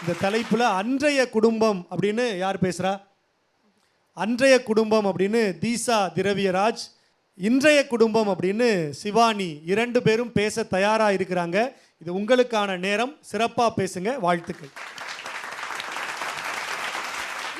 இந்த தலைப்பில் அன்றைய குடும்பம் அப்படின்னு யார் பேசுகிறா அன்றைய குடும்பம் அப்படின்னு தீசா திரவியராஜ் இன்றைய குடும்பம் அப்படின்னு சிவானி. இரண்டு பேரும் பேச தயாராக இருக்கிறாங்க. இது உங்களுக்கான நேரம். சிறப்பாக பேசுங்க. வாழ்த்துக்கள்.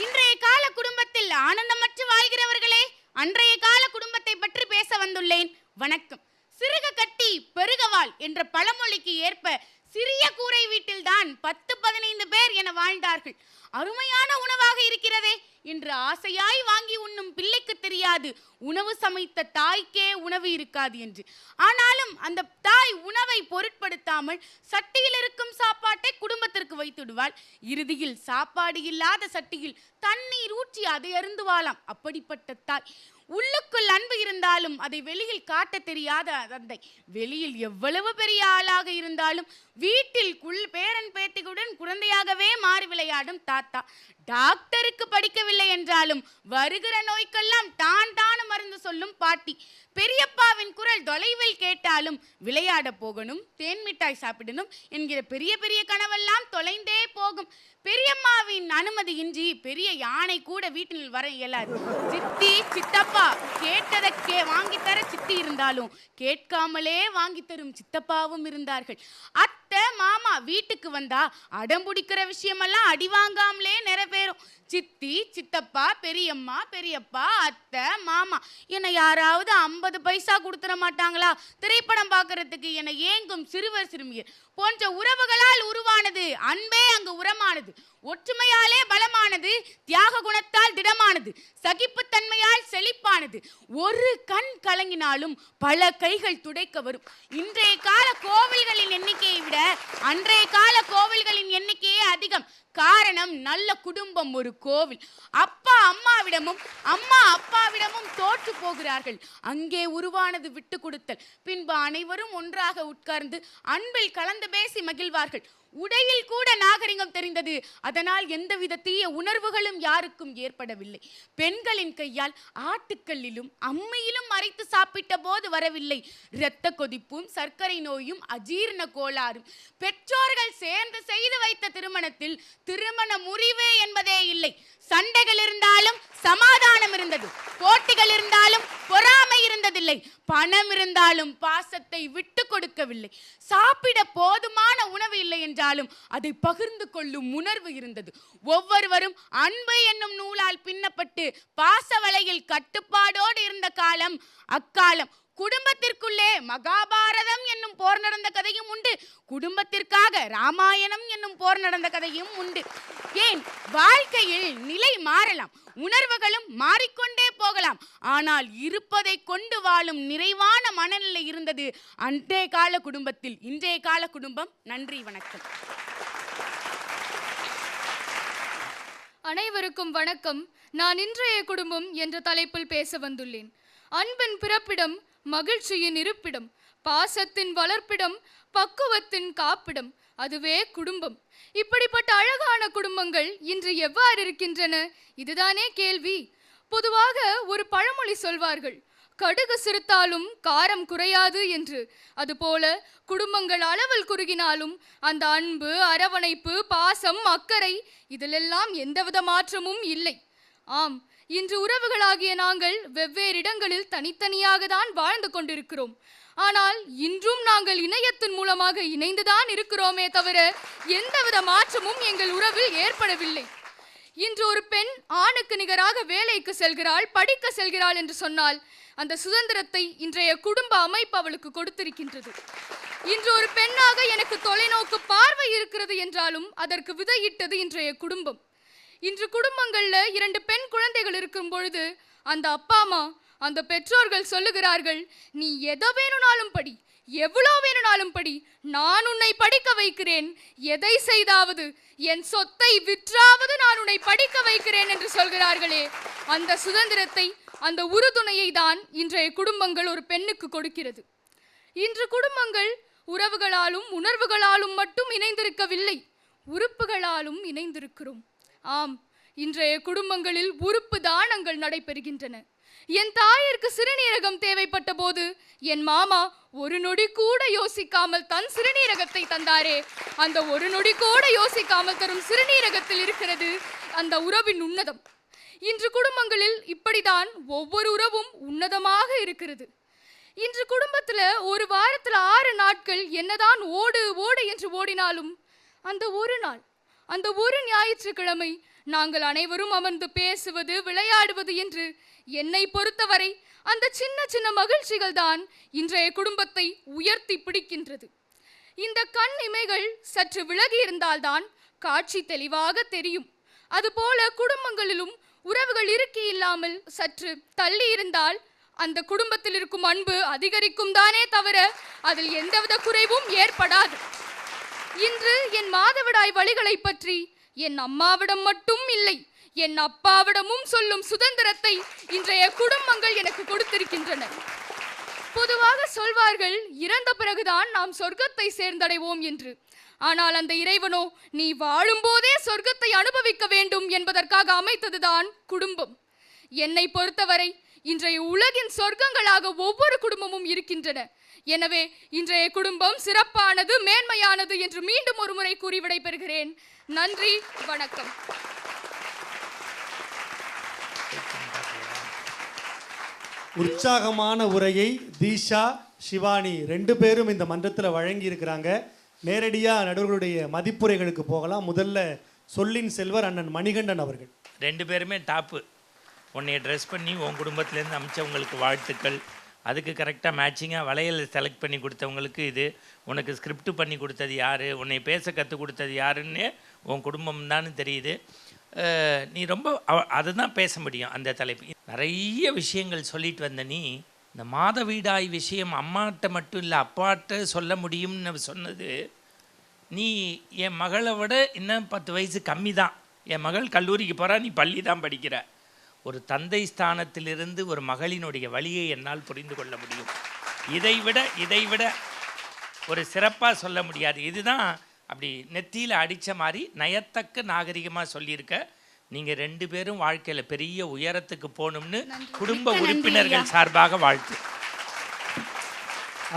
இன்றைய கால குடும்பத்தில் ஆனந்தமற்று வாழ்கிறவர்களே அன்றைய கால குடும்பத்தை பற்றி பேச வந்துள்ளேன். வணக்கம். சிறுக கட்டி பெருகவாள் என்ற பழமொழிக்கு ஏற்ப சிறிய கூரை வீட்டில்தான் பத்து பதினைந்து பேர் என வாழ்ந்தார்கள். அருமையான உணவாக இருக்கிறதே என்று ஆசையாய் வாங்கி உண்ணும் பிள்ளைக்கு தெரியாது. உணவு சமைத்த தாய்க்கே உணவு இருக்காது என்று. ஆனாலும் அந்த தாய் உணவை பொருட்படுத்தாமல் சட்டியில் இருக்கும் சாப்பாட்டை குடும்பத்திற்கு வைத்து விடுவாள். இறுதியில் சாப்பாடு இல்லாத சட்டியில் தண்ணீர் ஊற்றி அதை அருந்துவாளாம். அப்படிப்பட்ட தாய். உள்ளுக்குள் அன்பு இருந்தாலும் அதை வெளியில் காட்ட தெரியாத தந்தை. வெளியில் எவ்வளவு பெரிய ஆளாக இருந்தாலும் வீட்டில் குள் பேரன் பேத்திகளுடன் குழந்தையாகவே மாறி விளையாடும் தாத்தா. டாக்டருக்கு படிக்கவில்லை என்றாலும் வருகிற நோய்க்கெல்லாம் தான் தான் மருந்து சொல்லும் பாட்டி. பெரியப்பாவின் குரல் தொலைவில் கேட்டாலும் விளையாட போகணும் தேன் மிட்டாய் சாப்பிடணும் என்கிற பெரிய பெரிய கனவெல்லாம் தொலைந்தே போகும். பெரியம்மாவின் அனுமதியின்றி பெரிய யானை கூட வீட்டில் வர இயலாது. சித்தி சித்தப்பா கேட்டதை கே வாங்கித்தர சித்தி இருந்தாலும் கேட்காமலே வாங்கி தரும் சித்தப்பாவும் இருந்தார்கள். அத் அத்தை மாமா வீட்டுக்கு வந்தா அடம் பிடிக்கிற விஷயமெல்லாம் அடி வாங்காமலே நிறைவேறும். சித்தி சித்தப்பா பெரியம்மா பெரியப்பா அத்தை மாமா என்னை யாராவது ஐம்பது பைசா கொடுத்துட மாட்டாங்களா? திரைப்படம் பார்க்கறதுக்கு என்னை ஏங்கும் சிறுவர் சிறுமியர். போன்ற உறவுகளால் உருவானது. அன்பே அங்கு உரமானது. ஒற்றுமையாலே பலமானது. தியாக குணத்தால் திடமானது. சகிப்புத்தன்மையால் செழிப்பானது. ஒரு கண் கலங்கினாலும் பல கைகள் துடைக்க வரும். இன்றைய கால கோவில்களின் எண்ணிக்கையை விட அன்றைய கால கோவில்களின் எண்ணிக்கையே அதிகம். காரணம் நல்ல குடும்பம் ஒரு கோவில். அப்பா அம்மாவிடமும் அம்மா அப்பாவிடமும் தோற்று போகிறார்கள். அங்கே உருவானது விட்டு கொடுத்தல். பின்பு அனைவரும் ஒன்றாக உட்கார்ந்து அன்பில் கலந்து பேசி மகிழ்வார்கள். உடையில் கூட நாகரிகம் தெரிந்தது. அதனால் எந்தவித தீய உணர்வுகளும் யாருக்கும் ஏற்படவில்லை. பெண்களின் கையால் ஆட்டுக்கல்லிலும் அம்மையிலும் அரைத்து சாப்பிட்ட போது வரவில்லை. இரத்த கொதிப்பும் சர்க்கரை நோயும் அஜீர்ண கோளாறும். பெற்றோர்கள் சேர்ந்து செய்து வைத்த திருமணத்தில் திருமண முறிவே என்பதே இல்லை. சண்டைகள் இருந்தாலும் சமாதானம் இருந்தது. போட்டிகள் இருந்தாலும் பொறாமை இருந்ததில்லை. பணம் இருந்தாலும் பாசத்தை விட்டு கொடுக்கவில்லை. சாப்பிட போதுமான உணவு இல்லை என்றாலும் அதை பகிர்ந்து கொள்ளும் உணர்வு இருந்தது. ஒவ்வொருவரும் அன்பு என்னும் நூலால் பின்னப்பட்டு பாச வலையில் கட்டுப்பாடோடு இருந்த காலம் அக்காலம் குடும்பத்திற்குள்ளே மகாபாரதம் என்னும் போர் நடந்த கதையும் உண்டு. குடும்பத்திற்காக ராமாயணம் என்னும் போர் நடந்த கதையும் உண்டு. ஏன்? வாழ்க்கையில் நிலை மாறலாம். உணர்வுகளும் மாறிக்கொண்டே போகலாம். ஆனால் இருப்பதை கொண்டு வாழும் நிறைவான மனநிலை இருந்தது அன்றைய கால குடும்பத்தில். இன்றைய கால குடும்பம். நன்றி வணக்கம். அனைவருக்கும் வணக்கம். நான் இன்றைய குடும்பம் என்ற தலைப்பில் பேச வந்துள்ளேன். அன்பின் பிறப்பிடம் மகிழ்ச்சியின் இருப்பிடம் பாசத்தின் வளர்ப்பிடம் பக்குவத்தின் காப்பிடம் அதுவே குடும்பம். இப்படிப்பட்ட அழகான குடும்பங்கள் இன்று எவ்வாறு இருக்கின்றன? இதுதானே கேள்வி. பொதுவாக ஒரு பழமொழி சொல்வார்கள் கடுகு சிறுத்தாலும் காரம் குறையாது என்று. அதுபோல குடும்பங்கள் அளவில் குறுகினாலும் அந்த அன்பு அரவணைப்பு பாசம் அக்கறை இதிலெல்லாம் எந்தவித மாற்றமும் இல்லை. ஆம் இன்று உறவுகளாகிய நாங்கள் வெவ்வேறு இடங்களில் தனித்தனியாக தான் வாழ்ந்து கொண்டிருக்கிறோம். ஆனால் இன்றும் நாங்கள் இணையத்தின் மூலமாக இணைந்துதான் இருக்கிறோமே தவிர எந்தவித மாற்றமும் எங்கள் உறவில் ஏற்படவில்லை. இன்று ஒரு பெண் ஆணுக்கு நிகராக வேலைக்கு செல்கிறாள் படிக்க செல்கிறாள் என்று சொன்னால் அந்த சுதந்திரத்தை இன்றைய குடும்ப அமைப்பு அவளுக்கு கொடுத்திருக்கின்றது. இன்று ஒரு பெண்ணாக எனக்கு தொலைநோக்கு பார்வை இருக்கிறது என்றாலும் அதற்கு விதையிட்டது இன்றைய குடும்பம். இன்று குடும்பங்கள்ல இரண்டு பெண் குழந்தைகள் இருக்கும் பொழுது அந்த அப்பா அம்மா அந்த பெற்றோர்கள் சொல்லுகிறார்கள் நீ எதை வேணும்னாலும் படி எவ்வளோ வேணும்னாலும் படி நான் உன்னை படிக்க வைக்கிறேன் எதை செய்தாவது என் சொத்தை விற்றாவது நான் உன்னை படிக்க வைக்கிறேன் என்று சொல்கிறார்களே. அந்த சுதந்திரத்தை அந்த உறுதுணையை தான் இன்றைய குடும்பங்கள் ஒரு பெண்ணுக்கு கொடுக்கிறது. இன்று குடும்பங்கள் உறவுகளாலும் உணர்வுகளாலும் மட்டும் இணைந்திருக்கவில்லை உறுப்புகளாலும் இணைந்திருக்கிறோம். ஆம் இன்றைய குடும்பங்களில் உறுப்பு தானங்கள் நடைபெறுகின்றன. என் தாயிற்கு சிறுநீரகம் தேவைப்பட்ட போது என் மாமா ஒரு நொடி கூட யோசிக்காமல் தன் சிறுநீரகத்தை தந்தாரே. அந்த ஒரு நொடி கூட யோசிக்காமல் தரும் சிறுநீரகத்தில் இருக்கிறது அந்த உறவின் உன்னதம். இன்று குடும்பங்களில் இப்படிதான் ஒவ்வொரு உறவும் உன்னதமாக இருக்கிறது. இன்று குடும்பத்தில் ஒரு வாரத்தில் ஆறு நாட்கள் என்னதான் ஓடு ஓடு என்று ஓடினாலும் அந்த ஒரு நாள் அந்த ஒரு ஞாயிற்றுக்கிழமை நாங்கள் அனைவரும் அமர்ந்து பேசுவது விளையாடுவது என்று என்னை பொறுத்தவரை அந்த சின்ன சின்ன மகிழ்ச்சிகள் தான் இன்றைய குடும்பத்தை உயர்த்தி பிடிக்கின்றது. இந்த கண் இமைகள் சற்று விலகி இருந்தால்தான் காட்சி தெளிவாக தெரியும். அதுபோல குடும்பங்களிலும் உறவுகள் இருக்கி இல்லாமல் சற்று தள்ளி இருந்தால் அந்த குடும்பத்தில் இருக்கும் அன்பு அதிகரிக்கும் தானே தவிர அதில் எந்தவித குறைவும் ஏற்படாது. இன்று என் மாதவிடாய் வழிகளை பற்றி என் அம்மாவிடம் மட்டும் இல்லை என் அப்பாவிடமும் சொல்லும் சுதந்திரத்தை இன்றைய குடும்பங்கள் எனக்கு கொடுத்திருக்கின்றன. பொதுவாக சொல்வார்கள் இறந்த பிறகுதான் நாம் சொர்க்கத்தை சேர்ந்தடைவோம் என்று. ஆனால் அந்த இறைவனோ நீ வாழும்போதே சொர்க்கத்தை அனுபவிக்க வேண்டும் என்பதற்காக அமைத்ததுதான் குடும்பம். என்னை பொறுத்தவரை இன்றைய உலகின் சொர்க்கங்களாக ஒவ்வொரு குடும்பமும் இருக்கின்றன. எனவே இன்றைய குடும்பம் சிறப்பானது மேன்மையானது என்று மீண்டும் ஒரு முறை கூறி விடைபெறுகிறேன். நன்றி வணக்கம். உற்சாகமான உரையை தீஷா சிவானி ரெண்டு பேரும் இந்த மன்றத்தில் வழங்கி இருக்கிறாங்க நேரடியாக நடுவர்களுடைய மதிப்புரைகளுக்கு போகலாம். முதல்ல சொல்லின் செல்வர் அண்ணன் மணிகண்டன் அவர்கள். ரெண்டு பேருமே டாப்பு. உன்னைய ட்ரெஸ் பண்ணி உன் குடும்பத்துலேருந்து அமைச்சவங்களுக்கு வாழ்த்துக்கள். அதுக்கு கரெக்டாக மேட்சிங்காக வளையல் செலக்ட் பண்ணி கொடுத்தவங்களுக்கு இது. உனக்கு ஸ்கிரிப்ட் பண்ணி கொடுத்தது யார்? உன்னை பேச கற்றுக் கொடுத்தது யாருன்னு உன் குடும்பம் தான் தெரியுது. நீ ரொம்ப அவ- அதுதான் பேச முடியும் அந்த தலைப்பு. நிறைய விஷயங்கள் சொல்லிட்டு வந்த நீ இந்த மாதவீடாய் விஷயம் அம்மாட்ட மட்டும் இல்லை அப்பாட்ட சொல்ல முடியும்னு சொன்னது நீ என் மகளை விட இன்னும் பத்து வயசு கம்மி தான் என் மகள் கல்லூரிக்கு போகிறா நீ பள்ளி தான் படிக்கிற. ஒரு தந்தை ஸ்தானத்திலிருந்து ஒரு மகளினுடைய வழியை என்னால் புரிந்து கொள்ள முடியும். இதை விட இதை விட ஒரு சிறப்பாக சொல்ல முடியாது. இதுதான் அப்படி நெத்தியில் அடித்த மாதிரி நயத்தக்க நாகரிகமாக சொல்லியிருக்க. நீங்கள் ரெண்டு பேரும் வாழ்க்கையில் பெரிய உயரத்துக்கு போகணும்னு குடும்ப உறுப்பினர்கள் சார்பாக வாழ்த்து.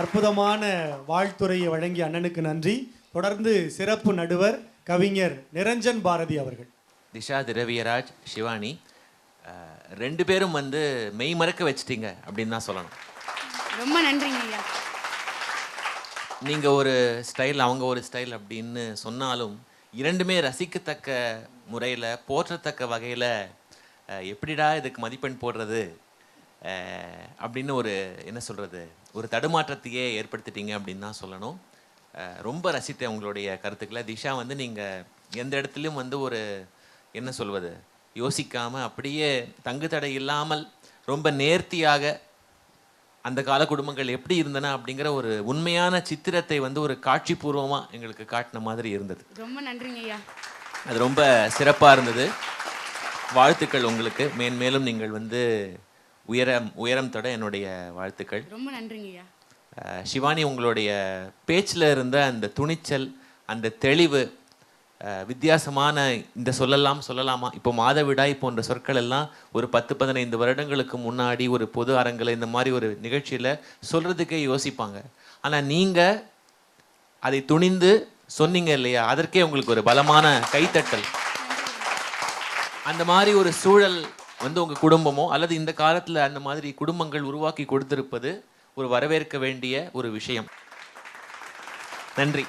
அற்புதமான வாழ்த்துரையை வழங்கிய அண்ணனுக்கு நன்றி. தொடர்ந்து சிறப்பு நடுவர் கவிஞர் நிரஞ்சன் பாரதி அவர்கள். திஷா திரவியராஜ் சிவானி ரெண்டு பேரும் வந்து மெய் மறக்க வச்சிட்டீங்க அப்படின்னு தான் சொல்லணும். ரொம்ப நன்றிங்க ஐயா. நீங்கள் ஒரு ஸ்டைல் அவங்க ஒரு ஸ்டைல் அப்படின்னு சொன்னாலும் இரண்டுமே ரசிக்கத்தக்க முறையில் போற்றத்தக்க வகையில் எப்படிடா இதுக்கு மதிப்பெண் போடுறது அப்படின்னு ஒரு என்ன சொல்கிறது ஒரு தடுமாற்றத்தையே ஏற்படுத்திட்டீங்க அப்படின்னு தான் சொல்லணும். ரொம்ப ரசித்தேன் உங்களுடைய கருத்துக்களை. திஷா வந்து நீங்கள் எந்த இடத்துலையும் வந்து ஒரு என்ன சொல்வது யோசிக்காமல் அப்படியே தங்கு தடை இல்லாமல் ரொம்ப நேர்த்தியாக அந்த கால குடும்பங்கள் எப்படி இருந்தன அப்படிங்கிற ஒரு உண்மையான சித்திரத்தை வந்து ஒரு காட்சிபூர்வமாக எங்களுக்கு காட்டின மாதிரி இருந்தது. ரொம்ப நன்றிங்க ஐயா. அது ரொம்ப சிறப்பாக இருந்தது. வாழ்த்துக்கள் உங்களுக்கு. மேன்மேலும் நீங்கள் வந்து உயரம் உயரம் தொட என்னுடைய வாழ்த்துக்கள். ரொம்ப நன்றிங்க ஐயா. சிவானி உங்களுடைய பேச்சில் இருந்த அந்த துணிச்சல் அந்த தெளிவு வித்தியாசமான இந்த சொல்லலாம் சொல்லலாமா? இப்போ மாதவிடாய் போன்ற சொற்கள் எல்லாம் ஒரு பத்து பதினைந்து வருடங்களுக்கு முன்னாடி ஒரு பொது அரங்கில் இந்த மாதிரி ஒரு நிகழ்ச்சியில் சொல்கிறதுக்கே யோசிப்பாங்க. ஆனால் நீங்கள் அதை துணிந்து சொன்னீங்க இல்லையா? அதற்கே உங்களுக்கு ஒரு பலமான கைத்தட்டல். அந்த மாதிரி ஒரு சூழல் வந்து உங்கள் குடும்பமோ அல்லது இந்த காலத்தில் அந்த மாதிரி குடும்பங்கள் உருவாக்கி கொடுத்திருப்பது ஒரு வரவேற்க வேண்டிய ஒரு விஷயம். நன்றி.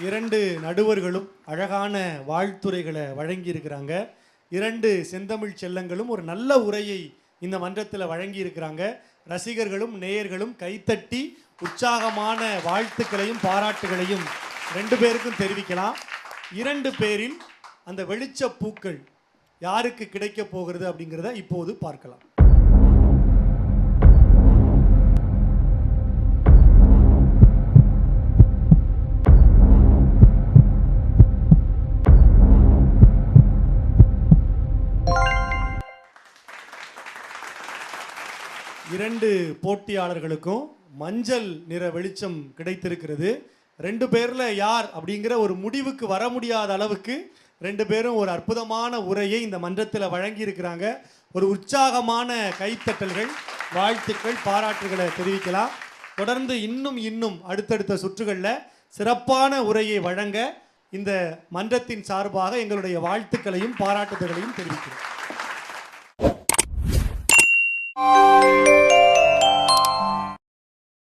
இரண்டு நடுவர்களும் அழகான வாழ்த்துரைகளை வழங்கி இருக்கிறாங்க இரண்டு செந்தமிழ் செல்லங்களும் ஒரு நல்ல உரையை இந்த மன்றத்தில் வழங்கி இருக்கிறாங்க ரசிகர்களும் நேயர்களும் கைத்தட்டி உற்சாகமான வாழ்த்துக்களையும் பாராட்டுகளையும் ரெண்டு பேருக்கும் தெரிவிக்கலாம். இரண்டு பேரில் அந்த வெளிச்ச பூக்கள் யாருக்கு கிடைக்க போகிறது அப்படிங்கிறத இப்போது பார்க்கலாம். இரண்டு போட்டியாளர்களுக்கும் மஞ்சள் நிற வெளிச்சம் கிடைத்திருக்கிறது. ரெண்டு பேரில் யார் அப்படிங்கிற ஒரு முடிவுக்கு வர முடியாத அளவுக்கு ரெண்டு பேரும் ஒரு அற்புதமான உரையை இந்த மன்றத்தில் வழங்கியிருக்கிறாங்க. ஒரு உற்சாகமான கைத்தட்டல்கள் வாழ்த்துக்கள் பாராட்டுகளை தெரிவிக்கலாம். தொடர்ந்து இன்னும் இன்னும் அடுத்தடுத்த சுற்றுகளில் சிறப்பான உரையை வழங்க இந்த மன்றத்தின் சார்பாக எங்களுடைய வாழ்த்துக்களையும் பாராட்டுதல்களையும் தெரிவிக்கிறோம்.